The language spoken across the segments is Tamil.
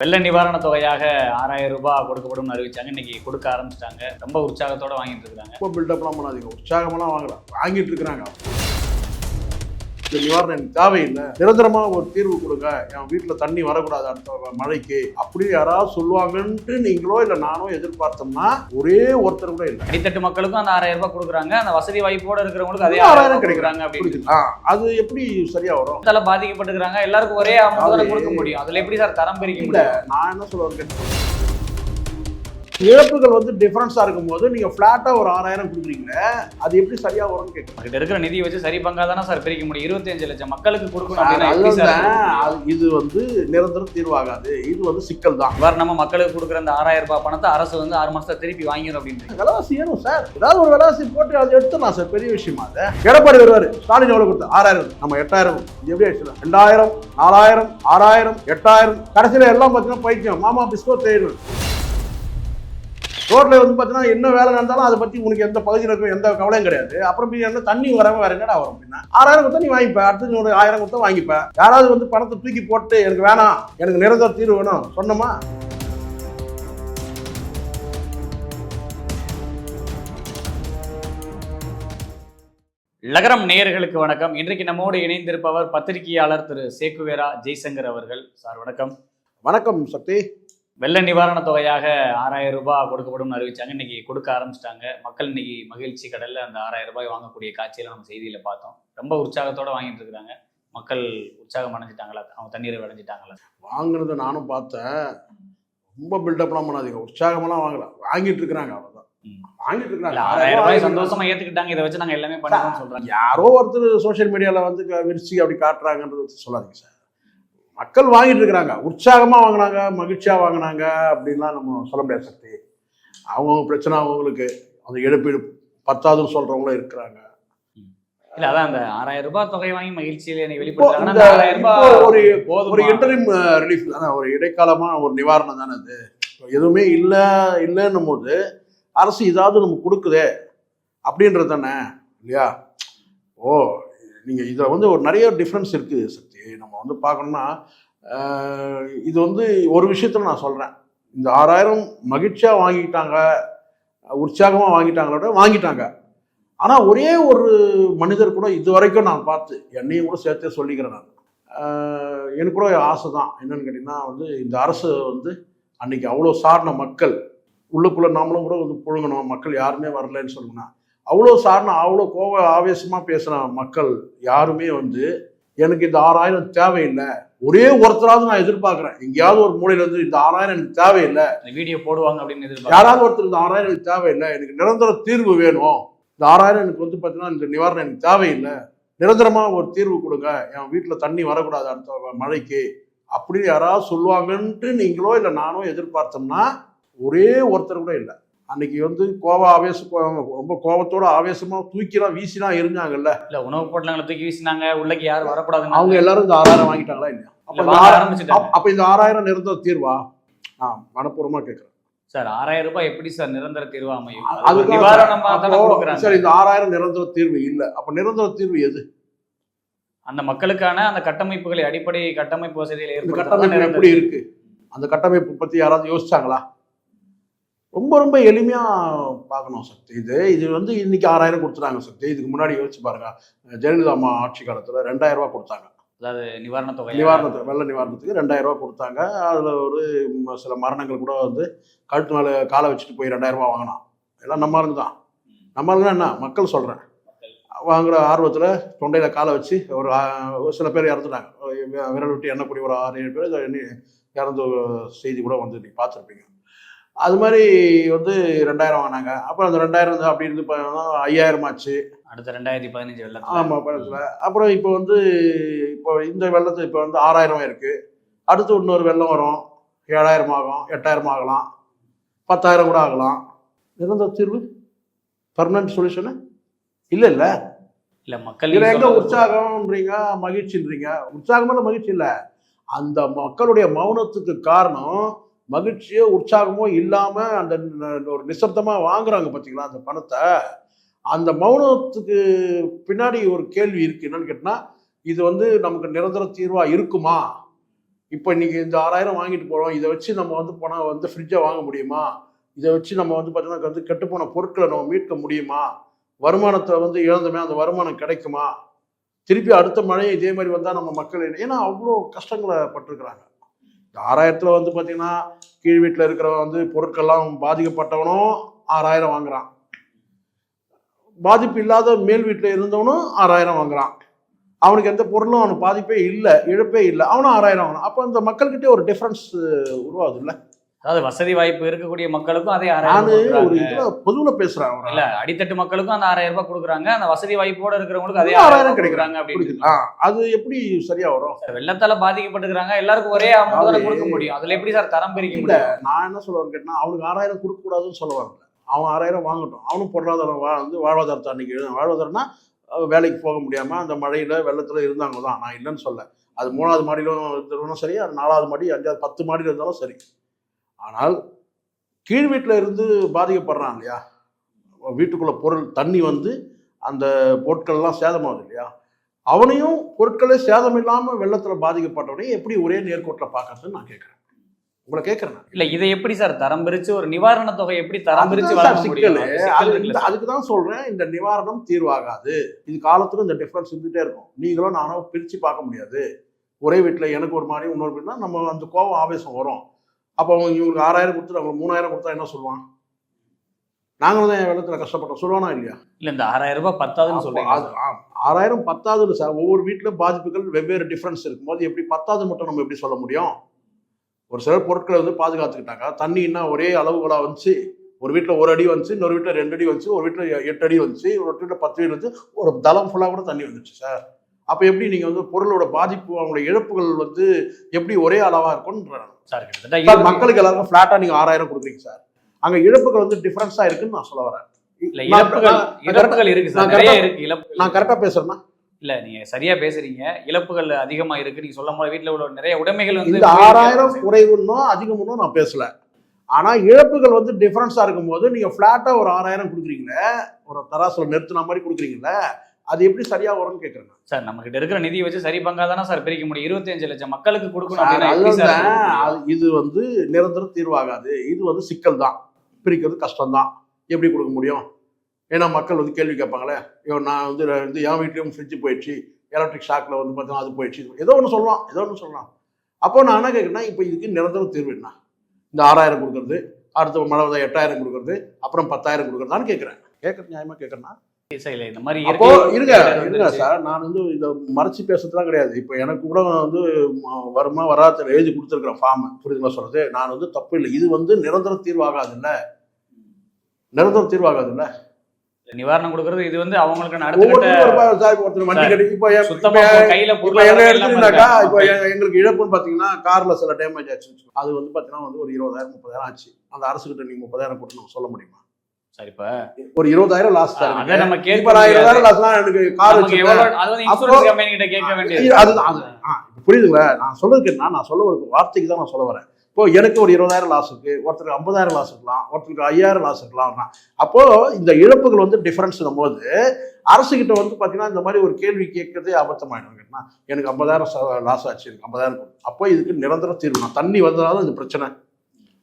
வெள்ள நிவாரண தொகையாக ஆறாயிரம் ரூபாய் கொடுக்கப்படும் அறிவிச்சாங்க. இன்னைக்கு கொடுக்க ஆரம்பிச்சிட்டாங்க. ரொம்ப உற்சாகத்தோட வாங்கிட்டு இருக்காங்க ரொம்ப பில்டப்லாம் பண்ணாதீங்க. உற்சாகமெல்லாம் வாங்கலாம் வாங்கிட்டு இருக்கிறாங்க. இந்த நிவாரணம் எனக்கு தேவையில்லை. நிரந்தரமா ஒரு தீர்வு கொடுங்க. என் வீட்டுல தண்ணி வரக்கூடாது அடுத்த மழைக்கு. அப்படி யாராவது சொல்லுவாங்கன்ட்டு நீங்களோ இல்லை நானோ எதிர்பார்த்தோம்னா ஒரே ஒருத்தர் கூட இல்லை. அடித்தட்டு மக்களுக்கும் அந்த ஆறாயிரம் ரூபாய் கொடுக்குறாங்க. அந்த வசதி வாய்ப்போட இருக்கிறவங்களுக்கு அதே ஆறாயிரம் கிடைக்கிறாங்க. அப்படின்னு. அது எப்படி சரியா வரும்? மொத்தத்துல பாதிக்கப்பட்டிருக்காங்க எல்லாருக்கும் ஒரே அமௌண்ட் கொடுக்க முடியும். அதுல எப்படி சார் தரம் பிரிக்க முடியும்? நான் என்ன சொல்ல வரேன் இழப்புகள் வந்து டிஃபரன்ஸா இருக்கும்போது நீங்க பிளாட்டா ஒரு ஆறாயிரம் கொடுக்குறீங்களே அது எப்படி சரியா வரும்னு கேட்குறேன் கிட்ட இருக்கிற நிதியை வச்சு சரி பங்கா தானே சார் பிரிக்க முடியும். இருபத்தஞ்சு லட்சம் மக்களுக்கு கொடுக்கணும் இது வந்து நிரந்தர தீர்வாகாது. இது வந்து சிக்கல் தான் நிவாரணமா மக்களுக்கு கொடுக்குற அந்த ஆறாயிரம் ரூபாய் பணத்தை அரசு வந்து ஆறு மாசத்துல திருப்பி வாங்கிடும் அப்படின்னு விலைவாசி ஏறும் சார். ஏதாவது ஒரு விலைவாசி போட்டு அதை எடுத்துடலாம் சார். பெரிய விஷயமா அது. எடப்பாடி வருவாரு. ஸ்டாலின் எவ்வளவு கொடுத்தா ஆறாயிரம். நம்ம எட்டாயிரம். எப்படி ஆயிடுச்சு ரெண்டாயிரம் நாலாயிரம் ஆறாயிரம் எட்டாயிரம். கடைசியில எல்லாம் பார்த்தீங்கன்னா பைத்தியம். மாமா பிஸ்கோ தேடும் ரோட்ல வந்து பார்த்தீங்கன்னா என்ன வேலை நடந்தாலும் அதை பத்தி உனக்கு எந்த பகுதியில் இருக்கும் எந்த கவலையும் கிடையாது. அப்புறம் என்ன தண்ணி வரவ வேற என்னடா வரும் அப்படின்னா ஆறாயிரம் கொடுத்தா நீ வாங்கிப்ப அடுத்து ஒரு ஆயிரம் கொடுத்தா வாங்கிப்ப. யாராவது வந்து பணத்தை தூக்கி போட்டு எனக்கு வேணாம் எனக்கு நிரந்தர தீர்வு வேணும் சொன்னோமா? லகரம் நேயர்களுக்கு வணக்கம். இன்றைக்கு நம்மோடு இணைந்திருப்பவர் பத்திரிகையாளர் திரு சேக்குவேரா ஜெய்சங்கர் அவர்கள். சார் வணக்கம். வணக்கம் சக்தி. வெள்ள நிவாரண தொகையாக ஆறாயிரம் ரூபாய் கொடுக்கப்படும் அறிவிச்சாங்க. இன்னைக்கு கொடுக்க ஆரம்பிச்சிட்டாங்க. மக்கள் இன்னைக்கு மகிழ்ச்சி கடல்ல அந்த ஆறாயிரம் ரூபாய் வாங்கக்கூடிய காட்சியில நம்ம செய்தியில பார்த்தோம். ரொம்ப உற்சாகத்தோட வாங்கிட்டு இருக்காங்க மக்கள் உற்சாகம் அடைஞ்சிட்டாங்களா? அவங்க தண்ணீரை அடைஞ்சிட்டாங்களா வாங்கினதை நானும் பார்த்தேன். ரொம்ப பில்டப்லாம் பண்ணாதீங்க. உற்சாகமெல்லாம் வாங்கல. வாங்கிட்டு இருக்கிறாங்க அவ்வளவுதான். ம். வாங்கிட்டு இருக்கிறாங்க. ஆறாயிரம் ரூபாய் சந்தோஷமா ஏத்துக்கிட்டாங்க. இதை வச்சு நாங்க எல்லாமே பண்ணுறோம்னு சொல்றாங்க. யாரோ ஒருத்தர் சோஷியல் மீடியால வந்து விரிச்சு அப்படி காட்டுறாங்கன்றத சொல்லாதீங்க சார். மக்கள் வாங்கிட்டு இருக்கிறாங்க. உற்சாகமா வாங்கினாங்க மகிழ்ச்சியா வாங்கினாங்க அப்படின்லாம் நம்ம சொல்ல முடியாது சக்தி. அவங்க பிரச்சனை அவங்களுக்கு. அந்த இழப்பீடு பத்தாதுன்னு சொல்றவங்களும் இருக்கிறாங்க. இல்ல அதான் அந்த ஆறாயிரம் ரூபாய் தொகை வாங்கி மகிழ்ச்சியில இப்போ வெளிப்படுத்தாங்க ஒரு ஒரு போதுமா? இன்டரிம் ரிலீஃப் தானே ஒரு இடைக்காலமா ஒரு நிவாரணம் தானே அது. எதுவுமே இல்லை இல்லைன்னும் போது அரசு இதாவது நமக்கு கொடுக்குதே அப்படின்றது தானே இல்லையா? ஓ நீங்கள் இதில் வந்து ஒரு நிறைய டிஃப்ரென்ஸ் இருக்குது சக்தி. நம்ம வந்து பார்க்கணும்னா இது வந்து ஒரு விஷயத்தில் நான் சொல்கிறேன் இந்த ஆறாயிரம் மகிழ்ச்சியாக வாங்கிட்டாங்க உற்சாகமாக வாங்கிட்டாங்களோட வாங்கிட்டாங்க. ஆனால் ஒரே ஒரு மனிதர் கூட இது வரைக்கும் நான் பார்த்து என்னையும் கூட சேர்த்தே சொல்லிக்கிறேன் நான். எனக்கு கூட ஆசை தான் என்னன்னு கேட்டிங்கன்னா வந்து இந்த அரசு வந்து அன்னைக்கு அவ்வளோ சார்ந்த மக்கள் உள்ளுக்குள்ளே நாமளும் கூட வந்து புழுங்கணும். மக்கள் யாருமே வரலன்னு சொல்லணும்னா அவ்வளோ சார்ந்த அவ்வளோ கோவ ஆவேசமாக பேசுன மக்கள் யாருமே வந்து எனக்கு இந்த ஆறாயிரம் தேவையில்லை. ஒரே ஒருத்தராவது நான் எதிர்பார்க்குறேன். எங்கேயாவது ஒரு மூலையில இருந்து இந்த ஆறாயிரம் எனக்கு தேவையில்லை. வீடியோ போடுவாங்க அப்படின்னு எதிர்பார்க்க யாராவது ஒருத்தர் இந்த ஆறாயிரம் எனக்கு தேவையில்லை. எனக்கு நிரந்தர தீர்வு வேணும். இந்த ஆறாயிரம் எனக்கு வந்து பார்த்தீங்கன்னா இந்த நிவாரணம் எனக்கு தேவையில்லை. நிரந்தரமா ஒரு தீர்வு கொடுங்க. என் வீட்டில் தண்ணி வரக்கூடாது அடுத்த மழைக்கு. அப்படின்னு யாராவது சொல்லுவாங்கன்ட்டு நீங்களோ இல்லை நானோ எதிர்பார்த்தோம்னா ஒரே ஒருத்தர் கூட இல்லை. அன்னைக்கு வந்து கோவ ஆவேச கோ- ரொம்ப கோவத்தோட ஆவேசமா தூக்கிலாம் வீசிலாம் இருந்தாங்கல்ல இல்ல உணவு பொட்டலங்களை தூக்கி வீசினாங்க உள்ளக்கு யாரும் வரக்கூடாதுன்னு அவங்க எல்லாரும் இந்த ஆறாயிரம் வாங்கிட்டாங்களா இல்லையா? அப்ப அப்ப இந்த ஆறாயிரம் நிரந்தர தீர்வா? நான் மனப்பூர்வமா கேட்குறேன் சார் ஆறாயிரம் ரூபாய் எப்படி சார் நிரந்தர தீர்வா அமையும்? அது நிவாரணமா சரி இந்த ஆறாயிரம் நிரந்தர தீர்வு இல்ல. அப்ப நிரந்தர தீர்வு எது? அந்த மக்களுக்கான அந்த கட்டமைப்புகளை அடிப்படை கட்டமைப்பு ஏற்படுத்துறது கட்டமைப்பு எப்படி இருக்கு? அந்த கட்டமைப்பு பத்தி யாராவது யோசிச்சாங்களா? ரொம்ப ரொம்ப எளிமையா பார்க்கணும் சக்தி. இது இது வந்து இன்னைக்கு ஆறாயிரம் கொடுத்துட்டாங்க சக்தி. இதுக்கு முன்னாடி யோசிச்சு பாருங்க. ஜெயலலிதா அம்மா ஆட்சி காலத்துல ரெண்டாயிரம் ரூபாய் கொடுத்தாங்க. அதாவது நிவாரண தொகை. நிவாரணத்துக்கு வெள்ள நிவாரணத்துக்கு ரெண்டாயிரம் ரூபாய் கொடுத்தாங்க. அதுல ஒரு சில மரணங்கள் கூட வந்து கழுத்து மேல காலை வச்சுட்டு போய் ரெண்டாயிரம் ரூபாய் வாங்கினான். எல்லாம் நம்ம ஆளுங்க தான். நம்ம ஆளுங்க என்ன? மக்கள் சொல்றேன். வாங்குற ஆர்வத்துல தொண்டையில காலை வச்சு ஒரு சில பேர் இறந்துட்டாங்க. விரல் விட்டு எண்ணக்கூடிய ஒரு ஆறு ஏழு பேர் இறந்த செய்தி கூட வந்து நீங்க பார்த்துருப்பீங்க. அது மாதிரி வந்து ரெண்டாயிரம் வாங்கினாங்க. அப்புறம் அந்த ரெண்டாயிரம் அப்படி இருந்து ஐயாயிரம் ஆச்சு. அடுத்த ரெண்டாயிரத்தி பதினஞ்சு வெள்ளத்துல. ஆமா பக்கத்துல அப்புறம் இப்போ வந்து இப்போ இந்த வெள்ளத்து இப்போ வந்து ஆறாயிரம் இருக்கு அடுத்து இன்னொரு வெள்ளம் வரும். ஏழாயிரம் ஆகும் எட்டாயிரம் ஆகலாம். பத்தாயிரம் கூட ஆகலாம். நிரந்தர தீர்வு? பர்மனன்ட் சொல்யூஷனு இல்லை இல்லை. இல்ல மக்கள் இதுல எங்க உற்சாகம்ன்றீங்க மகிழ்ச்சின்றீங்க? உற்சாகமான மகிழ்ச்சி இல்லை. அந்த மக்களுடைய மௌனத்துக்கு காரணம் மகிழ்ச்சியோ உற்சாகமோ இல்லாமல் அந்த ஒரு நிசப்தமாக வாங்குறாங்க பார்த்தீங்களா அந்த பணத்தை. அந்த மௌனத்துக்கு பின்னாடி ஒரு கேள்வி இருக்குது என்னன்னு கேட்டால் இது வந்து நமக்கு நிரந்தர தீர்வாக இருக்குமா? இப்போ இன்றைக்கி இந்த ஆறாயிரம் வாங்கிட்டு போகிறோம் இதை வச்சு நம்ம வந்து பணம் வந்து ஃப்ரிட்ஜை வாங்க முடியுமா? இதை வச்சு நம்ம வந்து பார்த்தீங்கன்னா வந்து கெட்டுப்போன பொருட்களை நம்ம மீட்க முடியுமா? வருமானத்தை வந்து இழந்தோமே அந்த வருமானம் கிடைக்குமா? திருப்பி அடுத்த மழை இதே மாதிரி வந்தால் நம்ம மக்கள் என்ன- ஏன்னா அவ்வளோ கஷ்டங்களை பட்டிருக்கிறாங்க. ஆறாயிரத்தில் வந்து பார்த்தீங்கன்னா கீழ் வீட்டில் இருக்கிறவன் வந்து பொருட்கள்லாம் பாதிக்கப்பட்டவனும் ஆறாயிரம் வாங்குறான். பாதிப்பு இல்லாத மேல் வீட்டில் இருந்தவனும் ஆறாயிரம் வாங்குறான். அவனுக்கு எந்த பொருளும் அவனுக்கு பாதிப்பே இல்லை இழப்பே இல்லை. அவனும் ஆறாயிரம் வாங்கினான் அப்போ அந்த மக்கள்கிட்டே ஒரு டிஃப்ரென்ஸ் உருவாகுது இல்லை அதாவது வசதி வாய்ப்பு இருக்கக்கூடிய மக்களுக்கும் அதே ஆறாயிரம் பொதுவுல அவரை. இல்ல அடித்தட்டு மக்களுக்கும் அந்த ஆறாயிரம் ரூபாய் கொடுக்குறாங்க. அந்த வசதி வாய்ப்போட இருக்கிறவங்களுக்கு அதே ஆறாயிரம் கிடைக்கிறாங்க. அப்படின்னு. அது எப்படி சரியா வரும்? வெள்ளத்தால பாதிக்கப்பட்டிருக்காங்க எல்லாருக்கும் ஒரே அமௌண்ட் கொடுக்க முடியும். அதுல எப்படி சார் தரம் பிரிக்க முடியும்? நான் என்ன சொல்ல வரேன் கேட்டா அவனுக்கு ஆறாயிரம் கொடுக்க கூடாதுன்னு சொல்ல வரல. அவன் ஆறாயிரம் வாங்கட்டும். அவனும் பொருளாதாரம் வா வந்து வாழ்வாதாரத்தை அன்னைக்கு வாழ்வாதாரம்னா வேலைக்கு போக முடியாம அந்த மழையில வெள்ளத்துல இருந்தாங்க தான் நான் இல்லைன்னு சொல்ல அது மூணாவது மாடியிலும் இருந்தாலும் சரி அது நாலாவது மாடி அஞ்சாவது பத்து மாடியில் இருந்தாலும் சரி. ஆனால் கீழ் வீட்டில் இருந்து பாதிக்கப்படுறான் இல்லையா வீட்டுக்குள்ள பொருள் தண்ணி வந்து அந்த பொருட்கள்லாம் சேதமாகுது இல்லையா அவனையும் பொருட்களே சேதம் இல்லாமல் வெள்ளத்தில் பாதிக்கப்பட்டவனையும் எப்படி ஒரே நேர்கோட்டில் பார்க்கறதுன்னு நான் கேட்குறேன். உங்களை கேட்குறேன் இல்ல இதை எப்படி சார் தரம் பிரிச்சு ஒரு நிவாரண தொகை எப்படி தரம் பிரிச்சு முடியும்? சிக்கல். அதுக்கு தான் சொல்றேன் இந்த நிவாரணம் தீர்வாகாது. இது காலத்துல இந்த டிஃபரன்ஸ் இருந்துட்டே இருக்கும். நீங்களும் நானும் பிரிச்சு பார்க்க முடியாது. ஒரே வீட்டில் எனக்கு ஒரு மாதிரி இன்னொரு வீட்டுனா நம்ம அந்த கோபம் ஆவேசம் வரும். அப்போ அவங்க இவங்களுக்கு ஆறாயிரம் கொடுத்துட்டு அவங்க மூணாயிரம் கொடுத்தா என்ன சொல்லுவான்? நாங்களும் தான் என் வெள்ளத்தில் கஷ்டப்பட்டோம். சொல்லுவானா இல்லையா? இல்ல இந்த ஆறாயிரம் ரூபாய் பத்தாதுன்னு ஆ, ஆறாயிரம் பத்தாவது சார். ஒவ்வொரு வீட்டிலும் பாதிப்புகள் வெவ்வேறு டிஃபரன்ஸ் இருக்கும்போது எப்படி பத்தாவது மட்டும் நம்ம எப்படி சொல்ல முடியும்? ஒரு சில பொருட்களை வந்து பாதுகாத்துக்கிட்டாங்க. தண்ணின்னா ஒரே அளவுகளா வந்துச்சு. ஒரு வீட்டில் ஒரு அடி வந்துச்சு இன்னொரு வீட்டில் ரெண்டு அடி வந்துச்சு ஒரு வீட்டில் எட்டு அடி வந்துச்சு ஒரு வீட்டில் பத்து அடி வந்துச்சு ஒரு தளம் ஃபுல்லாக கூட தண்ணி வந்துச்சு சார். அப்போ எப்படி நீங்கள் வந்து பொருளோட பாதிப்பு அவங்களோட இழப்புகள் வந்து எப்படி ஒரே அளவாக இருக்கும்ன்ற சார் கிட்டத்தட்ட மக்களுக்கு எல்லாருக்கும் ஃப்ளாட்டாக நீங்கள் ஆறாயிரம் கொடுக்குறீங்க சார் அங்கே இழப்புகள் வந்து டிஃப்ரென்ஸாக இருக்குன்னு நான் சொல்ல வரேன். இழப்புகள் இருக்கு சார் நிறைய இருக்கு இழப்பு நான் கரெக்டாக பேசுறேன்னா? இல்ல நீங்க சரியா பேசுறீங்க. இழப்புகள் அதிகமா இருக்கு. நீங்க சொல்லும் போது வீட்டுல உள்ள நிறைய உடைமைகள் வந்து ஆறாயிரம் குறைவுன்னோ அதிகமுன்னோ நான் பேசல. ஆனா இழப்புகள் வந்து டிஃபரன்ஸா இருக்கும்போது நீங்க பிளாட்டா ஒரு ஆறாயிரம் கொடுக்குறீங்களே ஒரு தராசுல நிறுத்தின மாதிரி கொடுக்குறீங்களே அது எப்படி சரியா வரும்னு கேக்குறேன் சார் நம்ம கிட்ட இருக்கிற நிதியை வச்சு சரி பங்கா தானே சார் பிரிக்க முடியும்? இருபத்தஞ்சு லட்சம் மக்களுக்கு கொடுக்கணும் இது வந்து நிரந்தர தீர்வாகாது. இது வந்து சிக்கல் தான் பிரிக்கிறது கஷ்டம்தான். எப்படி கொடுக்க முடியும்? ஏன்னா மக்கள் வந்து கேள்வி கேட்பாங்களே. ஐயோ நான் வந்து வந்து என் வீட்லயும் ஃப்ரிட்ஜ் போயிடுச்சு. எலக்ட்ரிக் ஷாக்ல வந்து பார்த்தீங்கன்னா அது போயிடுச்சு. ஏதோ ஒன்று சொல்லலாம். ஏதோ ஒன்று சொல்லலாம். அப்போ நான் என்ன கேட்குறேன்னா இப்போ இதுக்கு நிரந்தர தீர்வு என்ன? இந்த ஆறாயிரம் கொடுக்கறது அடுத்த மழை எட்டாயிரம் கொடுக்கறது அப்புறம் பத்தாயிரம் கொடுக்கறதான்னு கேட்குறேன். கேட்கறது நியாயமா கேட்கறேன்னா இந்த மாதிரி அப்போ இருங்க. சார். நான் வந்து இதை மறைச்சு பேசுறதுலாம் கிடையாது. இப்போ எனக்கு கூட வந்து வருமா வராத எழுதி கொடுத்துருக்குறேன் ஃபார்ம் புரியுதுங்களா சொல்றது? நான் வந்து தப்பு இல்லை. இது வந்து நிரந்தர தீர்வாகாது இல்ல நிரந்தர தீர்வாகாது இல்ல நிவாரணம் கொடுக்கறது இது வந்து அவங்களுக்கு எங்களுக்கு இழப்புன்னு பார்த்தீங்கன்னா கார்ல சில டேமேஜ் ஆச்சு அது வந்து பார்த்தீங்கன்னா வந்து ஒரு இருபதாயிரம் முப்பதாயிரம் ஆச்சு. அந்த அரசு கிட்ட நீங்க முப்பதாயிரம் கொடுத்து சொல்ல முடியுமா? சரி இப்ப ஒரு இருபதாயிரம் லாஸ் சார் அதை நம்ம கேட்க இப்போ நான். இருபதாயிரம் லாஸ்னா எனக்கு கார் நமக்கு வச்சு எவ்வளவு அது வந்து அப்போ- இன்சூரன்ஸ் கம்பெனி கிட்ட கேட்க வேண்டியது. இது- அதுதான் புரியுதுங்களா? நான் சொல்றதுக்கு என்ன? நான் சொல்ல ஒரு வார்த்தைக்கு தான் நான் சொல்ல வரேன். இப்போ எனக்கு ஒரு இருபதாயிரம் லாஸ் இருக்கு ஒருத்தருக்கு ஐம்பதாயிரம் லாஸ் இருக்கலாம் ஒருத்தருக்கு ஐயாயிரம் லாஸ் இருக்கலாம் அப்போ இந்த இழப்புகள் வந்து டிஃபரன்ஸ் போது அரசு கிட்ட வந்து பாத்தீங்கன்னா இந்த மாதிரி ஒரு கேள்வி கேட்கறதே அபத்தமாயிடும் கேட்டா எனக்கு ஐம்பதாயிரம் லாஸ் ஆச்சு எனக்கு ஐம்பதாயிரம். அப்போ இதுக்கு நிரந்தர தீர்வு. நான் தண்ணி வந்ததாலும் இந்த பிரச்சனை.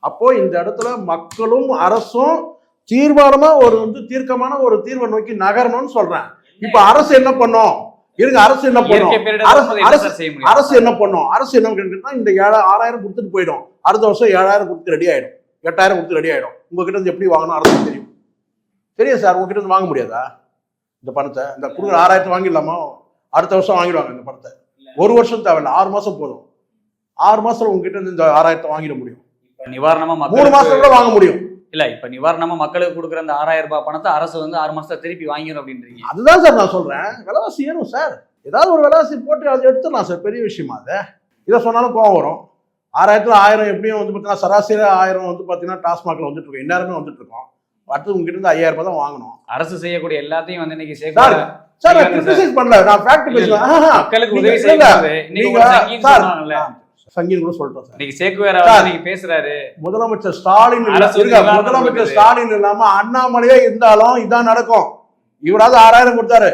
அப்போ இந்த இடத்துல மக்களும் அரசும் தீர்மானமா ஒரு வந்து தீர்க்கமான ஒரு தீர்வை நோக்கி நகரணும்னு சொல்றேன். இப்ப அரசு என்ன பண்ணும்? இருங்க அரசு என்ன பண்ணும்? அரசு- அரசு- என்ன பண்ணும்? அரசு என்ன கேட்டா இந்த ஏழா ஆறாயிரம் கொடுத்துட்டு போயிடும். அடுத்த வருஷம் ஏழாயிரம் கொடுத்து ரெடி ஆயிடும். எட்டாயிரம் கொடுத்து ரெடி ஆயிடும். உங்ககிட்ட இருந்து எப்படி வாங்கணும்? அரசு தெரியும். தெரியும் சார் உங்ககிட்ட இருந்து வாங்க முடியாதா? இந்த பணத்தை இந்த கொடுக்குற ஆறாயிரத்தை வாங்கிடலாமா? அடுத்த வருஷம் வாங்கிடுவாங்க இந்த பணத்தை. ஒரு வருஷம் தேவையில்ல ஆறு மாசம் போதும். ஆறு மாசத்துல உங்ககிட்ட இருந்து இந்த ஆறாயிரத்தை வாங்கிட முடியும். நிவாரணமா மூணு கூட வாங்க முடியும். இல்ல இப்ப நிவாரணமா மக்களுக்கு கொடுக்குற அந்த ஆறாயிரம் ரூபாய் பணத்தை அரசு வந்து ஆறு மாசத்துல திருப்பி வாங்கிடும் அப்படின்றீங்க. அதுதான் சார் நான் சொல்றேன். விலைவாசி ஏறும் சார். ஏதாவது ஒரு விலைவாசி போட்டு அதை எடுத்துடலாம் சார். பெரிய விஷயமா அது. இதை சொன்னாலும் கோவம் வரும். ஆறாயிரத்துல ஆயிரம் எப்படியும் வந்து பார்த்தீங்கன்னா சராசரி ஆயிரம் வந்து பார்த்தீங்கன்னா டாஸ்மாக்ல வந்துட்டு இருக்கோம். இந்நேரமே வந்துட்டு இருக்கோம். அடுத்து உங்ககிட்ட இருந்து ஐயாயிரம் ரூபாய் தான் வாங்கணும். அரசு செய்யக்கூடிய எல்லாத்தையும் வந்து இன்னைக்கு சார், சேர்க்க சார் நான் பண்ணல. நான் ஃபேக்ட் ஆஹா. மக்களுக்கு உதவி இன்னைக்கு நீங்க- சார், சங்கின்னு கூட சொல்லிட்டோம் சார். இன்னைக்கு சேக்குவேரா இன்னைக்கு பேசுறாரு. முதலமைச்சர் ஸ்டாலின் முதலமைச்சர். ஸ்டாலின் இல்லாம அண்ணாமலையே இருந்தாலும் இதான் நடக்கும். இவராவது ஆறாயிரம் கொடுத்தாரு.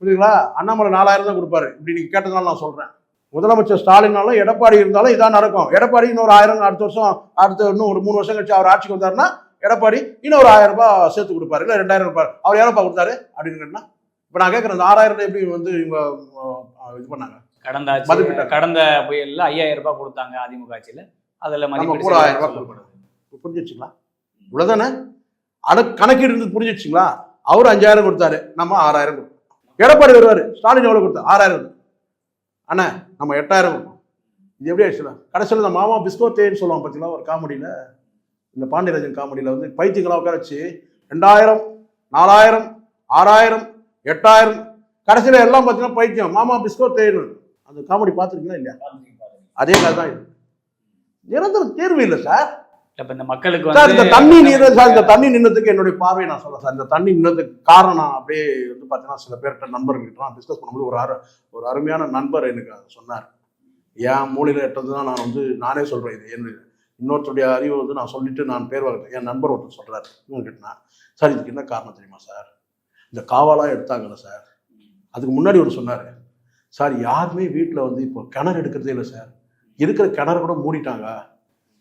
புரியுதுங்களா? அண்ணாமலை நாலாயிரம் தான் கொடுப்பாரு. இப்படி நீங்க கேட்டதுனால நான் சொல்றேன். முதலமைச்சர் ஸ்டாலினாலும் எடப்பாடி இருந்தாலும் இதான் நடக்கும். எடப்பாடி இன்னொரு ஆயிரம் அடுத்த வருஷம் அடுத்த இன்னும் ஒரு மூணு வருஷம் கழிச்சு அவர் ஆட்சிக்கு வந்தாருன்னா எடப்பாடி இன்னும் ஒரு ஆயிரம் ரூபாய் சேர்த்து கொடுப்பாரு. இல்லை ரெண்டாயிரம் ரூபாய். அவர் எவ்வளோப்பா கொடுத்தாரு? அப்படின்னு கேட்டா இப்போ நான் கேட்குறேன் இந்த ஆறாயிரத்தை எப்படி வந்து இவங்க இது பண்ணாங்க? கடந்த ஆட்சி மதிப்பிட்டாங்க. கடந்த புயல்ல ஐயாயிரம் ரூபாய் கொடுத்தாங்க அதிமுக ஆட்சியில. அதுல நம்ம மதிப்பீடு கூட ஆயிரம் ரூபாய். கொடுக்கணும். புரிஞ்சிச்சுங்களா இவ்வளோதானே அட கணக்கீடு இருந்து புரிஞ்சிச்சுங்களா அவர் அஞ்சாயிரம் கொடுத்தாரு நம்ம ஆறாயிரம் கொடுத்தோம். எடப்பாடி வருவாரு ஸ்டாலின் எவ்வளோ கொடுத்தாரு? ஆறாயிரம். அண்ணா நம்ம எட்டாயிரம் கொடுத்தோம். இது எப்படி ஆயிடுச்சுல கடைசியில் இந்த மாமா பிஸ்கோத்தேன்னு சொல்லுவான் பார்த்தீங்களா ஒரு காமெடியில்? இந்த பாண்டியராஜன் காமெடியில் வந்து பைத்தியங்களா உட்கார வச்சு ரெண்டாயிரம் நாலாயிரம் ஆறாயிரம் எட்டாயிரம் கடைசியில் எல்லாம் பார்த்தீங்கன்னா பைத்தியம் மாமா பிஸ்கோத்தேன்னு. அந்த காமெடி பார்த்துருக்கீங்களா இல்லையா? அதே மாதிரி தான் இது. நிரந்தர தேர்வு இல்லை சார் இந்த மக்களுக்கு சார் இந்த தண்ணி நின்று சார் இந்த தண்ணி நின்னதுக்கு என்னுடைய பார்வை நான் சொல்றேன் சார் இந்த தண்ணி நின்னதுக்கு காரணம் நான் அப்படியே வந்து பார்த்தீங்கன்னா சில பேர்கிட்ட நண்பர்கள்ட்ட டிஸ்கஸ் பண்ணும்போது ஒரு அரு ஒரு அருமையான நண்பர் எனக்கு சொன்னார். என் மூலையில் எட்டது தான் நான் வந்து நானே சொல்றேன் இது. என்ன இன்னொருத்தருடைய அறிவு வந்து நான் சொல்லிட்டு நான் பேர் வளர்த்தேன். என் நண்பர் ஒருத்தர் சொல்றாரு. இவங்ககிட்ட சார் இதுக்கு என்ன காரணம் தெரியுமா சார் இந்த காவாலாம் எடுத்தாங்கல்ல சார் அதுக்கு முன்னாடி ஒரு சொன்னார். சார் யாருமே வீட்டில் வந்து இப்போ கிணறு எடுக்கிறதே இல்லை சார். இருக்கிற கிணறு கூட மூடிட்டாங்க.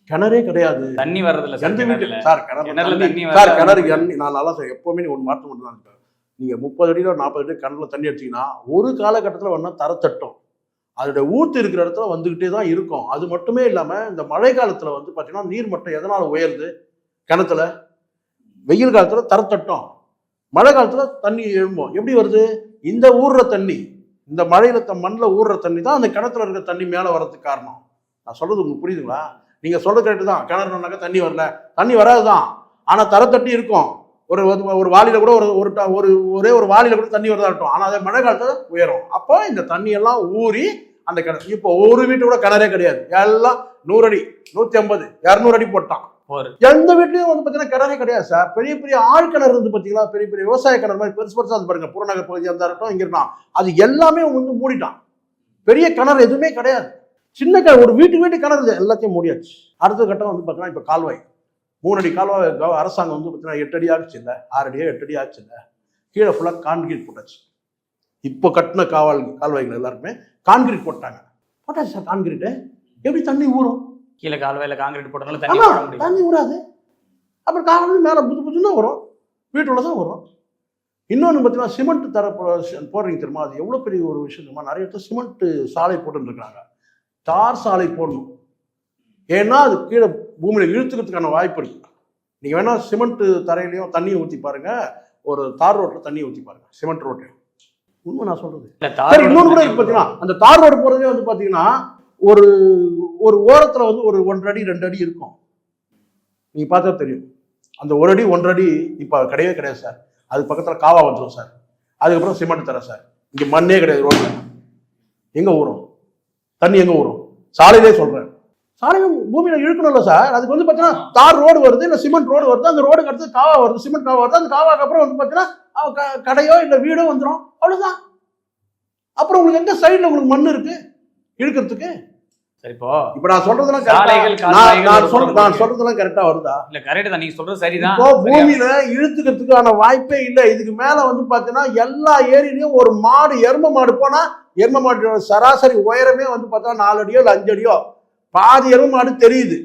கிணறே கிடையாது. தண்ணி வர்றதில்ல எந்த கிணறுல. வீட்டு சார் கிணறு சார். கிணறு எண்ணி நான் நல்லா சார் எப்பவுமே ஒன்று மாற்ற மட்டும் தான் இருப்பேன் நீங்க முப்பது அடியில் நாற்பது அடி கிணறுல தண்ணி எடுத்தீங்கன்னா ஒரு காலகட்டத்தில் வேணா தர தட்டும். அதோட ஊத்து இருக்கிற இடத்துல வந்துகிட்டே தான் இருக்கும். அது மட்டுமே இல்லாம இந்த மழை காலத்துல வந்து பாத்தீங்கன்னா நீர் மட்டம் எதனால உயருது? கிணத்துல. வெயில் காலத்துல தர தட்டும். மழை காலத்துல தண்ணி எழும்பும். எப்படி வருது? இந்த ஊறுற தண்ணி. இந்த மழையில த மண்ணில் ஊறுற தண்ணி தான் அந்த கிணத்துல இருக்கிற தண்ணி மேலே வர்றதுக்கு காரணம். நான் சொல்றது உங்களுக்கு புரியுதுங்களா? நீங்க சொல்றது கரெக்டு தான். கிணறுனாக்கா தண்ணி வரல. தண்ணி வராது தான் ஆனால் தர தட்டி இருக்கும். ஒரு ஒரு- ஒரு வாளியில கூட ஒரு ஒரு ட- ஒரு ஒரே ஒரு வாளியில கூட தண்ணி வரதா இருக்கும் ஆனால் அதை மழை காலத்தில் உயரும். அப்போ இந்த தண்ணியெல்லாம் ஊறி அந்த கிணறு இப்போ ஒரு வீட்டு கூட கிணறே கிடையாது. எல்லாம் நூறு அடி நூற்றி ஐம்பது இரநூறு அடி போட்டான். போர் எந்த வீட்லயும் வந்து பாத்தீங்கன்னா கிணறே கிடையாது சார் பெரிய பெரிய ஆழ்கிணறு இருந்து பாத்தீங்களா பெரிய பெரிய விவசாய கிணறு மாதிரி பெருசு பெருசா அது பாருங்க. புறநகர் பகுதியாக இருந்தா இருக்கட்டும் இங்க இருக்கான் அது எல்லாமே வந்து மூடிட்டான். பெரிய கிணறு எதுவுமே கிடையாது. சின்ன கிணறு ஒரு வீட்டு வீட்டு கிணறு இது எல்லாத்தையும் மூடியாச்சு. அடுத்த கட்டம் வந்து பாத்தீங்கன்னா இப்ப கால்வாய். மூணு அடி கால்வாய் அரசாங்கம் வந்து பார்த்தீங்கன்னா எட்டு அடி ஆச்சு இல்லை. ஆறு அடியோ எட்டு அடி ஆச்சு இல்லை. கீழே ஃபுல்லாக கான்கிரீட் போட்டாச்சு. இப்போ கட்டின காவல் கால்வாய்கள் எல்லாருமே கான்கிரீட் போட்டாங்க. போட்டாச்சு சார் கான்கிரீட் எப்படி தண்ணி ஊறும்? கீழே கால்வாயில காங்கிரீட் போட்டனால தண்ணி தண்ணி விடாது அப்புறம் காலையில் மேலே புது புதுன்னு தான் வரும். வீட்டுள்ள தான் வரும். இன்னொன்று பார்த்தீங்கன்னா சிமெண்ட் தர போடுறீங்க தெரியுமா? அது எவ்வளோ பெரிய ஒரு விஷயம் தெரியுமா? நிறைய இடத்துல சிமெண்ட் சாலை போட்டுருக்காங்க தார் சாலை போடணும். ஏன்னா அது கீழே பூமியில் இழுத்துக்கிறதுக்கான வாய்ப்பு இருக்கு. நீங்கள் வேணா சிமெண்ட் தரையிலையும் தண்ணியை ஊற்றி பாருங்க. ஒரு தார் ரோட்டில் தண்ணியை ஊற்றி பாருங்க. சிமெண்ட் ரோட்டு உண்மை நான் தார் இன்னொன்று கூட பார்த்தீங்கன்னா அந்த தார் ரோடு போகிறதே வந்து பார்த்தீங்கன்னா ஒரு ஒரு ஓரத்தில் வந்து ஒரு ஒன்றரை அடி ரெண்டு அடி இருக்கும். நீங்கள் பார்த்தா தெரியும். அந்த ஒரு அடி ஒன்றரை அடி இப்போ கிடையவே கிடையாது சார். அது பக்கத்தில் காவா வந்துடும் சார். அதுக்கப்புறம் சிமெண்ட் தரேன் சார். இங்கே மண்ணே கிடையாது ரோட்டில் எங்கே ஊறும் தண்ணி எங்கே ஊறும் சாலையிலே சொல்கிறேன் சாலையில பூமியில் இழுக்கணும்ல சார். அதுக்கு வந்து பார்த்தீங்கன்னா தார் ரோடு வருது இல்லை சிமெண்ட் ரோடு வருது அந்த ரோடுக்கு அடுத்து காவா வருது சிமெண்ட் காவா வருது. அந்த காவாக்கு அப்புறம் வந்து பார்த்தீங்கன்னா க- கடையோ இல்லை வீடோ வந்துடும் அவ்வளோதான் அப்புறம் உங்களுக்கு எந்த சைடில் உங்களுக்கு மண் இருக்குது இழுக்கிறதுக்கு? இப்போ இப்ப நான் சொல்றதெல்லாம் நான் நான். சொல்றதெல்லாம் கரெக்டா வருதா? இல்ல கரெக்ட் தான். நீங்க சொல்றது சரிதான். இப்போ? பூமியில இழுத்துக்கிறதுக்கான வாய்ப்பே இல்லை. இதுக்கு மேல வந்து பாத்தீங்கன்னா எல்லா ஏரியிலயும் ஒரு மாடு எரும மாடு போனா எரும மாட்டோட சராசரி உயரமே வந்து பார்த்தா நாலு அடியோ இல்லை அஞ்சு அடியோ பாதி எரும மாடு தெரியுது.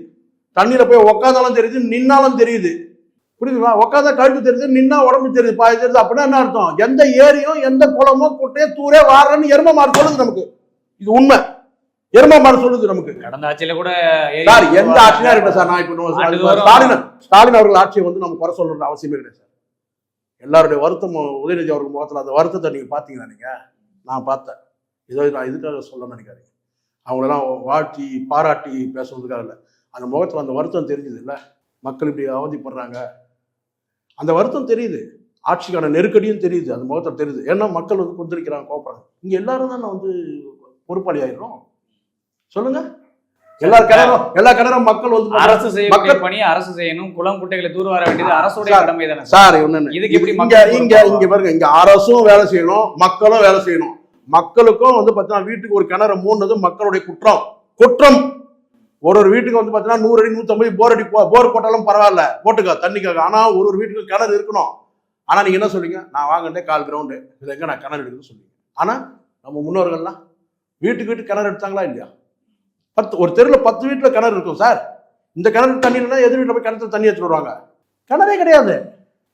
தண்ணியில போய் உக்காந்தாலும் தெரியுது நின்னாலும் தெரியுது. புரியுதுங்களா? உட்காந்தா கழுத்து தெரியுது நின்னா உடம்பு தெரியுது பாதி தெரியுது. அப்படின்னா என்ன அர்த்தம்? எந்த ஏரியும் எந்த குளமோ குட்டையோ தூரே வாரன்னு எரும மாடு சொல்லுது நமக்கு. இது உண்மை. எரும மாடு சொல்லுது நமக்கு. கடந்த ஆட்சியில கூட சார் எந்த ஆட்சியா இருக்கட்டும் சார் நான் இப்போ ஸ்டாலின் ஸ்டாலின் அவர்கள் ஆட்சியை வந்து நம்ம குறை சொல்லணும்னு அவசியமே கிடையாது சார். எல்லாருடைய வருத்தம் உதயநிதி அவர்கள் முகத்தில் அந்த வருத்தத்தை நீங்க பார்த்தீங்களா நீங்க? நான் பார்த்தேன். ஏதோ நான் இதுக்காக சொல்ல நினைக்காதீங்க. அவங்களெல்லாம் வாழ்த்தி பாராட்டி பேசுறதுக்காக இல்லை. அந்த முகத்தில் அந்த வருத்தம் தெரிஞ்சுது இல்லை? மக்கள் இப்படி அவதிப்படுறாங்க. அந்த வருத்தம் தெரியுது. ஆட்சிக்கான நெருக்கடியும் தெரியுது. அந்த முகத்தில் தெரியுது. ஏன்னா மக்கள் வந்து கொந்தளிக்கிறாங்க கோப்படுறாங்க இங்க எல்லாரும் தான் வந்து பொறுப்பாளி ஆயிடுறோம்? சொல்லுங்க. எல்லா கிணறும் எல்லா கிணறும் மக்கள் வந்து அரசு செய்யக்கூடிய மக்கள்- பணியை அரசு செய்யணும். குளம் குட்டைகளை தூர் வர வேண்டியது அரசுடைய கடமை தானே? சார் ஒண்ணு இதுக்கு எப்படி இங்க இங்க இங்க பாருங்க இங்க அரசும் வேலை செய்யணும் மக்களும் வேலை செய்யணும். மக்களுக்கும் வந்து பாத்தீங்கன்னா வீட்டுக்கு ஒரு கிணறு மூணுது மக்களுடைய குற்றம். குற்றம். ஒரு ஒரு வீட்டுக்கு வந்து பாத்தீங்கன்னா நூறு அடி நூத்தம்பது போர் அடி போர் போட்டாலும் பரவாயில்ல. போட்டுக்க தண்ணிக்காக. ஆனா ஒரு ஒரு வீட்டுக்கு கிணறு இருக்கணும். ஆனா நீங்க என்ன சொல்றீங்க? நான் வாங்கிட்டே கால் கிரவுண்டு இதுல எங்க நான் கிணறு எடுக்குன்னு சொல்லுவீங்க ஆனா நம்ம முன்னோர்கள்லாம் வீட்டுக்கு வீட்டு கிணறு எடுத்தாங்களா இல்லையா? பத்து ஒரு தெருவில் பத்து வீட்டில் கிணறு இருக்கும் சார். இந்த கிணறு தண்ணி இல்லைன்னா எதிர் வீட்டில் போய் கிணத்துல தண்ணி எடுத்துட்டு வருவாங்க? கிணறே கிடையாது.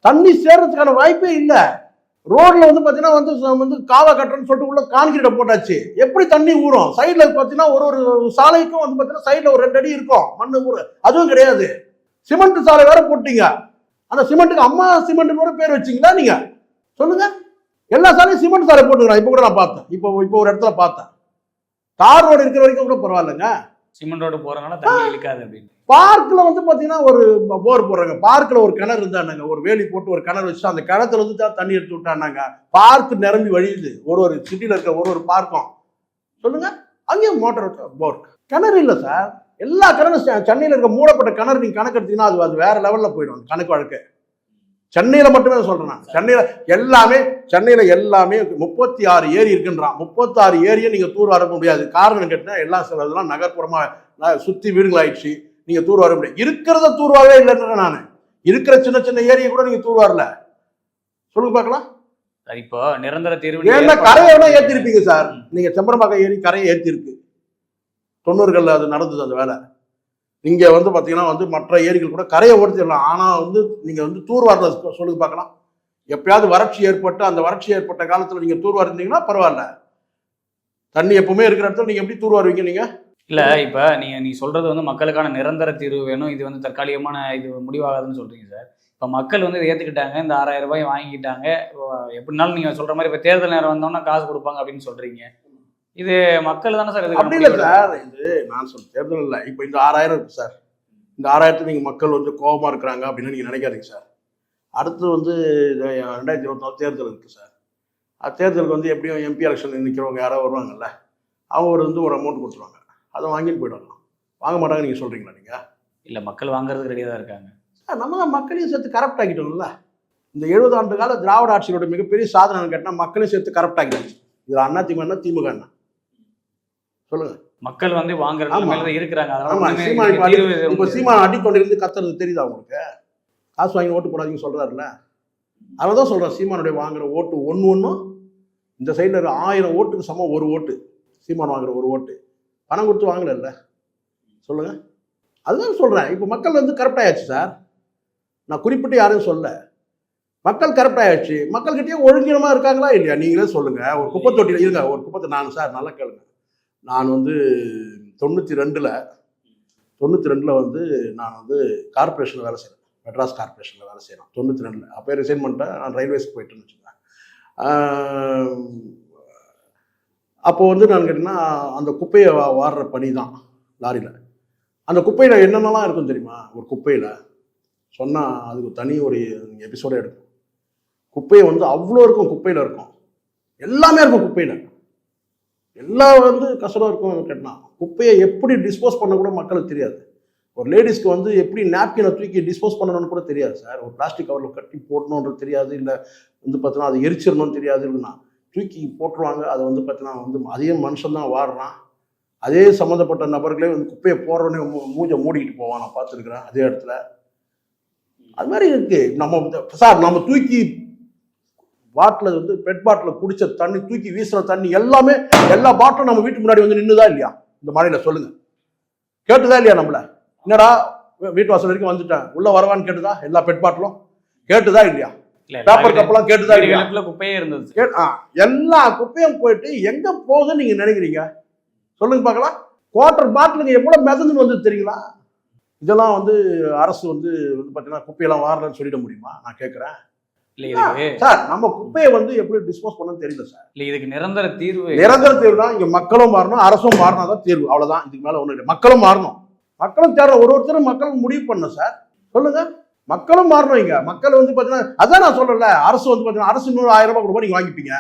தண்ணி சேர்றதுக்கான வாய்ப்பே இல்லை. ரோட்ல வந்து பார்த்தீங்கன்னா வந்து ச- வந்து காலை கட்டுறன்னு சொல்லிட்டு உள்ள கான்கிரீட்டை போட்டாச்சு. எப்படி தண்ணி ஊறும்? சைடில் பார்த்தீங்கன்னா ஒரு ஒரு சாலைக்கும் வந்து பார்த்தீங்கன்னா சைடில் ஒரு ரெண்டு அடி இருக்கும். மண்ணு ஊறு. அதுவும் கிடையாது. சிமெண்ட் சாலை வேற போட்டீங்க. அந்த சிமெண்ட்டுக்கு அம்மா சிமெண்ட் கூட பேர் வச்சீங்களா நீங்கள் சொல்லுங்க. எல்லா சாலையும் சிமெண்ட் சாலை போட்டுக்கிறேன் இப்போ கூட நான் பார்த்தேன். இப்போ இப்போ ஒரு இடத்துல பார்த்தேன். தார் ரோடு இருக்கிற வரைக்கும் கூட பரவாயில்லைங்க. சிமெண்ட் ரோடு போறதுனால தண்ணி இழுக்காது அப்படின்னு. பார்க்கில் வந்து பார்த்தீங்கன்னா ஒரு போர் போடுறாங்க. பார்க்கில் ஒரு கிணறு இருந்தாங்க ஒரு வேலி போட்டு ஒரு கிணறு வச்சு அந்த கிணத்துல இருந்து தான் தண்ணி எடுத்து விட்டானாங்க. பார்க் நிரம்பி வழியுது. ஒரு ஒரு சிட்டியில் இருக்க ஒரு ஒரு பார்க்கும். சொல்லுங்க. அங்கேயும் மோட்டர் போர். கிணறு இல்லை சார். எல்லா கிணறு சென்னையில் இருக்க மூடப்பட்ட கிணறு நீங்கள் கணக்கு எடுத்தீங்கன்னா அது அது வேற லெவலில் போயிடும். கணக்கு வழக்கு. சென்னையில் மட்டுமே சொல்கிறேன் நான். சென்னையில் எல்லாமே சென்னையில் எல்லாமே முப்பத்தி ஆறு ஏரி இருக்குன்றான் முப்பத்தாறு ஏரியை நீங்கள் தூர் வர முடியாது. காரணம் கேட்டால் எல்லாம் சில இதெல்லாம் நகர்ப்புறமாக சுற்றி வீடுகளாயிடுச்சு நீங்கள் தூர் வர முடியாது. இருக்கிறத தூர்வாரவே இல்லைன்றேன் நான். இருக்கிற சின்ன சின்ன ஏரியை கூட நீங்கள் தூர் வரல. சொல்லுங்க பார்க்கலாம். இப்போ நிரந்தர தீர்வு ஏன்னா ஏற்பாடு- கரையை வேணா ஏற்றிருப்பீங்க சார்? நீங்க செம்பரம்பாக்கம் ஏரி கரையை ஏற்றிருக்கு தொண்ணூறுகள்ல அது நடந்தது அந்த வேலை. நீங்கள் வந்து பார்த்தீங்கன்னா வந்து மற்ற ஏரிகள் கூட கரையை ஓடுத்திடலாம் ஆனால் வந்து நீங்கள் வந்து தூர்வாரத சொல்லுங்க பார்க்கலாம். எப்பயாவது வறட்சி ஏற்பட்டு அந்த வறட்சி ஏற்பட்ட காலத்தில் நீங்க தூர்வார் இருந்தீங்கன்னா பரவாயில்ல. தண்ணி எப்பவுமே இருக்கிற இடத்துல நீங்க எப்படி தூர்வாருவீங்க நீங்கள் இல்லை இப்போ நீங்கள் நீ சொல்றது வந்து மக்களுக்கான நிரந்தர தீர்வு வேணும். இது வந்து தற்காலிகமான இது முடிவாகாதுன்னு சொல்கிறீங்க சார். இப்போ மக்கள் வந்து இதை இந்த ஆறாயிரம் ரூபாய் வாங்கிக்கிட்டாங்க. எப்படினாலும் நீங்கள் சொல்கிற மாதிரி இப்போ தேர்தல் நேரம் வந்தோம்னா காசு கொடுப்பாங்க அப்படின்னு சொல்கிறீங்க இது மக்கள் தானே சார் அப்படி இல்லை சார். இது நான் சொல்ல தேர்தல் இல்லை இப்போ இந்த ஆறாயிரம் இருக்கு சார். இந்த ஆறாயிரத்துக்கு நீங்கள் மக்கள் வந்து கோபமா இருக்கிறாங்க அப்படின்னு நீங்கள் நினைக்காதீங்க சார். அடுத்து வந்து ரெண்டாயிரத்தி இருபத்தி தேர்தல் இருக்கு சார். அது தேர்தலுக்கு வந்து எப்படியும் எம்பி எலெக்ஷன் நிற்கிறவங்க யாரோ வருவாங்கல்ல அவங்க ஒரு வந்து ஒரு அமௌண்ட் கொடுத்துருவாங்க. அதை வாங்கிட்டு போயிடலாம் வாங்க மாட்டாங்க நீங்கள் சொல்கிறீங்களா நீங்கள் இல்ல மக்கள் வாங்குறதுக்கு ரெடியா தான் இருக்காங்க. சார் நம்ம தான் மக்களையும் சேர்த்து கரப்ட் ஆக்கிட்டோம்ல. இந்த எழுபது ஆண்டு கால திராவிட ஆட்சியோட மிகப்பெரிய சாதனை கேட்டால் மக்களையும் சேர்த்து கரப்ட் ஆக்கிட்டாச்சு இதில் அண்ணா திமுக என்ன திமுக என்ன சொல்லுங்க. மக்கள் வந்து வாங்குற இருக்கிறாங்க. அதனால இப்ப. சீமான் அடிக்கொண்டிருந்து கத்துறது தெரியுதா உங்களுக்கு? காசு வாங்கி ஓட்டு போடாதீங்கன்னு சொல்றாருல்ல. அவன் தான் சொல்றான் சீமானுடைய வாங்குற ஓட்டு ஒன்று ஒன்றும் இந்த சைடில் இருக்க ஆயிரம் ஓட்டுக்கு சமம் ஒரு ஓட்டு. சீமான் வாங்குற ஒரு ஓட்டு. பணம் கொடுத்து வாங்கல சொல்லுங்க. அதுதான் சொல்றேன். இப்போ மக்கள் வந்து கரெக்ட் ஆயாச்சு சார் நான் குறிப்பிட்டு யாரையும் சொல்ல மக்கள் கரெக்ட் ஆயாச்சு. மக்கள்கிட்டயே ஒழுங்கினமா இருக்காங்களா இல்லையா? நீங்களே சொல்லுங்க. ஒரு குப்பை தொட்டியில் இருங்க. ஒரு குப்பத்தை நான் சார் நல்லா கேளுங்க. நான் வந்து தொண்ணூற்றி ரெண்டில் தொண்ணூற்றி ரெண்டில் வந்து நான் வந்து கார்ப்பரேஷனில் வேலை செய்கிறேன் மெட்ராஸ் கார்ப்பரேஷனில் வேலை செய்கிறேன் தொண்ணூற்றி ரெண்டில். அப்போ ரிசைன் பண்ணிட்டேன். நான் ரயில்வேஸ்க்கு போயிட்டேன்னு வச்சுக்கேன் அப்போ வந்து நான் கேட்டிங்கன்னா அந்த குப்பையை வா- வாடுற பணி தான் லாரியில். அந்த குப்பையில் என்னென்னலாம் இருக்கும் தெரியுமா? ஒரு குப்பையில் சொன்னால் அதுக்கு தனி ஒரு எபிசோடே எடுக்கும் குப்பையை வந்து அவ்வளோ இருக்கும் குப்பையில் இருக்கும். எல்லாமே இருக்கும் குப்பையில். எல்லாம் வந்து கஷ்டம் இருக்கும் கேட்டான் குப்பையை எப்படி டிஸ்போஸ் பண்ண கூட மக்களுக்கு தெரியாது. ஒரு லேடிஸ்க்கு வந்து எப்படி நாப்கினை தூக்கி டிஸ்போஸ் பண்ணணும்னு கூட தெரியாது சார் ஒரு பிளாஸ்டிக் கவரில் கட்டி போடணுன்றது தெரியாது இல்லை வந்து பார்த்தீங்கன்னா அதை எரிச்சிடணும்னு தெரியாது இல்லைன்னா. தூக்கி போட்டுருவாங்க அதை வந்து பார்த்தீங்கன்னா வந்து அதே மனுஷன் தான் வாடுறான். அதே சம்மந்தப்பட்ட நபர்களே வந்து குப்பையை போடுறோன்னே மூஞ்சை மூஞ்ச மூடிக்கிட்டு போவான். நான் பார்த்துருக்குறேன் அதே இடத்துல. அது மாதிரி இருக்குது நம்ம வந்து- சார் நம்ம தூக்கி பாட்டில் வந்து பெட் பாட்டில் குடிச்ச தண்ணி தூக்கி வீசுற தண்ணி எல்லாமே எல்லா பாட்டிலும் நம்ம வீட்டு முன்னாடி வந்து நின்றுதா இல்லையா? இந்த மழையில சொல்லுங்க. கேட்டுதா இல்லையா நம்மள? என்னடா வீட்டு வாசல் வரைக்கும் வந்துட்டேன். உள்ள வரவான்னு கேட்டுதா? எல்லா பெட் பாட்டிலும் கேட்டுதா இல்லையா? பேப்பர் கப்பெல்லாம் கேட்டுதா இல்லையா? குப்பையே இருந்தது. எல்லா குப்பையும் போயிட்டு எங்க போகுதுன்னு நீங்க நினைக்கிறீங்க? சொல்லுங்க பார்க்கலாம். குவார்டர் பாட்டிலுங்க எவ்வளவு மிதந்துன்னு வந்து தெரியுங்களா? இதெல்லாம் வந்து அரசு வந்து வந்து பார்த்தீங்கன்னா குப்பையெல்லாம் வாரலன்னு சொல்லிட முடியுமா? நான் கேட்குறேன் சார் நம்ம குப்பையை வந்து எப்படி டிஸ்போஸ் பண்ணணும்னு தெரியல சார். இல்ல இதுக்கு நிரந்தர தீர்வு நிரந்தர தீர்வு தான் இங்க மக்களும் மாறணும் அரசும் மாறினா தான் தீர்வு. அவ்வளவுதான் இதுக்கு மேல ஒண்ணு இல்லை. மக்களும் மாறணும். மக்களும் தேடுற ஒரு ஒருத்தரும் மக்கள் முடிவு பண்ணணும் சார். சொல்லுங்க. மக்களும் மாறணும் இங்க. மக்கள் வந்து பாத்தீங்கன்னா அதான் நான் சொல்றேன்ல அரசு வந்து பாத்தீங்கன்னா அரசு இன்னொரு ஆயிரம் ரூபாய் கொடுப்பா நீங்க வாங்கிப்பீங்க.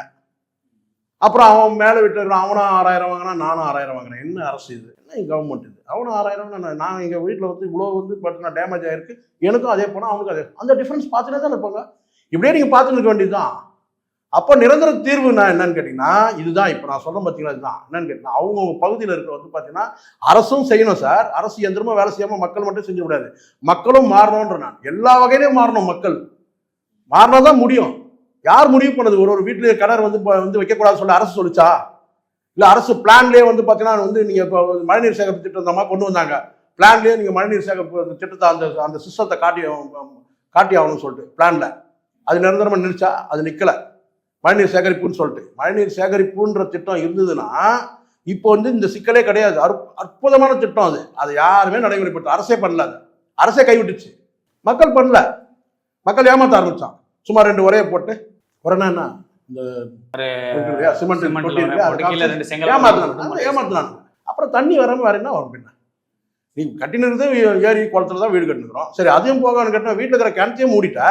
அப்புறம் அவன் மேல விட்டு இருக்கிறான் அவனும் ஆறாயிரம் வாங்கினா நானும் ஆறாயிரம் வாங்குறேன். என்ன அரசு இது? என்ன கவர்மெண்ட் இது? அவனும் ஆறாயிரம் நான் நான் எங்க வீட்டுல வந்து இவ்வளவு வந்து பார்த்தீங்கன்னா டேமேஜ் ஆயிருக்கு. எனக்கும் அதே போனா அவனுக்கும் அதே. அந்த டிஃபரன்ஸ் பார்த்துட்டே தான் இருப்பாங்க. இப்படியே நீங்க பார்த்துட்டு இருக்க வேண்டியதுதான். அப்போ நிரந்தர தீர்வு நான் என்னன்னு கேட்டீங்கன்னா இதுதான் இப்போ நான் சொல்ல பார்த்தீங்கன்னா இதுதான். என்னன்னு கேட்டீங்கன்னா அவங்கவுங்க பகுதியில் இருக்கிற வந்து பார்த்தீங்கன்னா அரசும் செய்யணும் சார். அரசு எந்திரமும் வேலை செய்யாமல் மக்கள் மட்டும் செஞ்சு விடாது மக்களும் மாறணும்ன்ற நான். எல்லா வகையிலையும் மாறணும் மக்கள். மாறினா தான் முடியும். யார் முடிவு பண்ணது? ஒரு ஒரு வீட்டில் கிணறு வந்து வந்து வைக்கக்கூடாதுன்னு சொல்லி அரசு சொல்லிச்சா? இல்லை அரசு பிளான்லேயே வந்து பார்த்தீங்கன்னா வந்து நீங்கள் இப்போ மழைநீர் சேகரிப்பு திட்டம் தான் கொண்டு வந்தாங்க. பிளான்லேயே நீங்கள் மழைநீர் சேகரிப்பு திட்டத்தை அந்த அந்த சிஸ்டத்தை காட்டி காட்டி ஆகணும்னு சொல்லிட்டு பிளானில். அது நிரந்தரமாக நினைச்சா அது நிற்கல மழைநீர் சேகரிப்புன்னு சொல்லிட்டு. மழைநீர் சேகரிப்புன்ற திட்டம் இருந்ததுன்னா இப்போ வந்து இந்த சிக்கலே கிடையாது. அற்ப- அற்புதமான திட்டம் அது. அதை யாருமே நடைமுறைப்படுத்த அரசே பண்ணல அது. அரசே கைவிட்டுச்சு. மக்கள் பண்ணல. மக்கள் ஏமாத்த ஆரம்பிச்சான் சும்மா ரெண்டு உரையை போட்டு. உரைனா என்ன? இந்த சிமெண்ட் ஏமாத்தினாங்க. ஏமாத்தினாங்க. அப்புறம் தண்ணி வராம வேற என்ன வரும் பின்ன? நீ கட்டினது ஏரி குளத்துல தான் வீடு கட்டினுக்கிறோம். சரி அதையும் போகான்னு கட்டினா வீட்டில் இருக்கிற கிணத்தையும் மூடிட்ட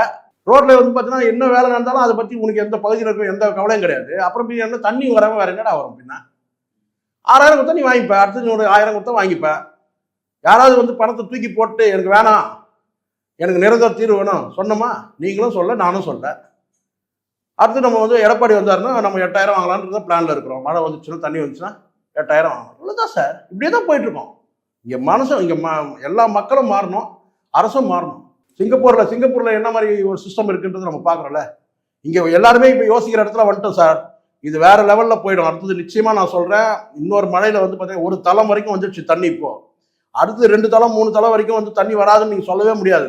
ரோட்ல வந்து பார்த்தீங்கன்னா என்ன வேலை நடந்தாலும் அதை பத்தி உனக்கு எந்த பகுதியில் இருக்கும் எந்த கவலையும் கிடையாது. அப்புறம் பின்ன என்ன தண்ணி வராம வேற என்னடா வரும் அப்படின்னா ஆறாயிரம் கொடுத்தா நீ வாங்கிப்ப அடுத்து ஒரு ஆயிரம் கொடுத்தா வாங்கிப்ப. யாராவது வந்து பணத்தை தூக்கி போட்டு எனக்கு வேணாம் எனக்கு நிரந்தர தீர்வு வேணும். சொன்னோமா? நீங்களும் சொல்ல நானும் சொல்ல. அடுத்து நம்ம வந்து எடப்பாடி வந்தாருன்னா நம்ம எட்டாயிரம் வாங்கலான்றத பிளான்ல இருக்கிறோம். மழை வந்துச்சுன்னா தண்ணி வந்துச்சுன்னா எட்டாயிரம் வாங்கலாம். இவ்வளோதான் சார் இப்படியே தான் போயிட்டு இருக்கோம். இங்கே மனசும் இங்கே ம எல்லா மக்களும் மாறணும். அரசும் மாறணும். சிங்கப்பூரில் சிங்கப்பூரில் என்ன மாதிரி ஒரு சிஸ்டம் இருக்குன்றது நம்ம பார்க்குறோம்ல. இங்கே எல்லாருமே இப்போ யோசிக்கிற இடத்துல வந்துட்டோம் சார். இது வேற லெவலில் போயிடும். அடுத்தது நிச்சயமாக நான் சொல்கிறேன் இன்னொரு மழையில் வந்து பார்த்தீங்கன்னா ஒரு தளம் வரைக்கும் வந்துடுச்சு தண்ணி இப்போ. அடுத்து ரெண்டு தளம் மூணு தளம் வரைக்கும் வந்து தண்ணி வராதுன்னு நீங்கள் சொல்லவே முடியாது.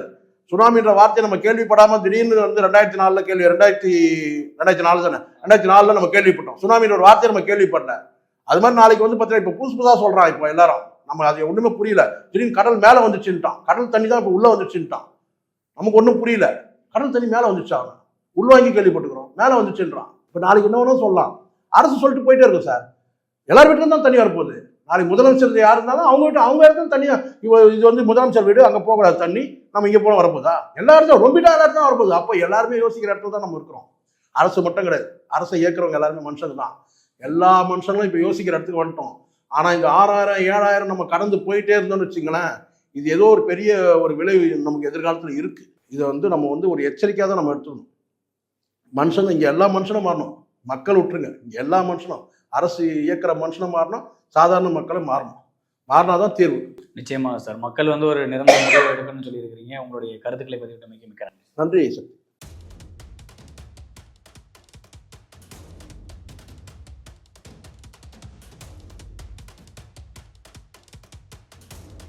சுனாமின்ற வார்த்தையை நம்ம கேள்விப்படாம திடீர்னு வந்து ரெண்டாயிரத்தி நாலுல கேள்வி ரெண்டாயிரத்தி ரெண்டாயிரத்தி நாலு தானே? ரெண்டாயிரத்தி நாலுல நம்ம கேள்விப்பட்டோம். சுனாமின்ற ஒரு வார்த்தையை நம்ம கேள்விப்படல. அது மாதிரி நாளைக்கு வந்து பார்த்தீங்கன்னா இப்போ புதுசு புதுசாக சொல்றான் இப்போ எல்லாரும். நம்ம அது ஒண்ணுமே புரியல. திடீர்னு கடல் மேலே வந்துச்சுட்டான் கடல் தண்ணி தான் இப்போ உள்ள வந்துச்சுன்ட்டான் நமக்கு ஒன்றும் புரியல. கடல் தண்ணி மேலே வந்துச்சாங்க அவன் உள்வாங்கி கேள்விப்பட்டுக்கிறோம் மேலே வந்துச்சுன்றான். இப்போ நாளைக்கு என்ன சொல்லலாம். அரசு சொல்லிட்டு போயிட்டே இருக்கும் சார். எல்லார் வீட்டிலும் தான் தண்ணி வரப்போகுது. நாளைக்கு முதலமைச்சர் யார் இருந்தாலும் அவங்க வீட்டு அவங்க இடத்துல தண்ணியா இவ இது வந்து முதலமைச்சர் வீடு அங்கே போகக்கூடாது தண்ணி. நம்ம இங்கே போனால் வரப்போதா? எல்லா இடத்துல ரொம்ப எல்லா இடத்துல வரப்போகுது. அப்போ எல்லாருமே யோசிக்கிற இடத்துல தான் நம்ம இருக்கிறோம். அரசு மட்டும் கிடையாது. அரசை இயக்குறவங்க எல்லாருமே மனுஷங்க தான். எல்லா மனுஷங்களும் இப்போ யோசிக்கிற இடத்துக்கு வந்துட்டோம். ஆனால் இந்த ஆறாயிரம் ஏழாயிரம் நம்ம கடந்து போயிட்டே இருந்தோம்னு வச்சுங்களேன் இது ஏதோ ஒரு பெரிய ஒரு விளைவு நமக்கு எதிர்காலத்தில் இருக்கு. இதை வந்து நம்ம வந்து ஒரு எச்சரிக்கையாக தான் நம்ம எடுத்துக்கணும். மனுஷங்க இங்கே எல்லா மனுஷனும் மாறணும். மக்கள் விட்டுருங்க இங்கே எல்லா மனுஷனும். அரசு இயக்குற மனுஷனும் மாறணும் சாதாரண மக்களும் மாறணும். மாறினாதான் தீர்வு. நிச்சயமாக சார். மக்கள் வந்து ஒரு நிரந்தர முடிவு எடுக்கணும்னு சொல்லியிருக்கிறீங்க. உங்களுடைய கருத்துக்களை பதிவிட்டமைக்கு மிக்க நன்றி. சக்தி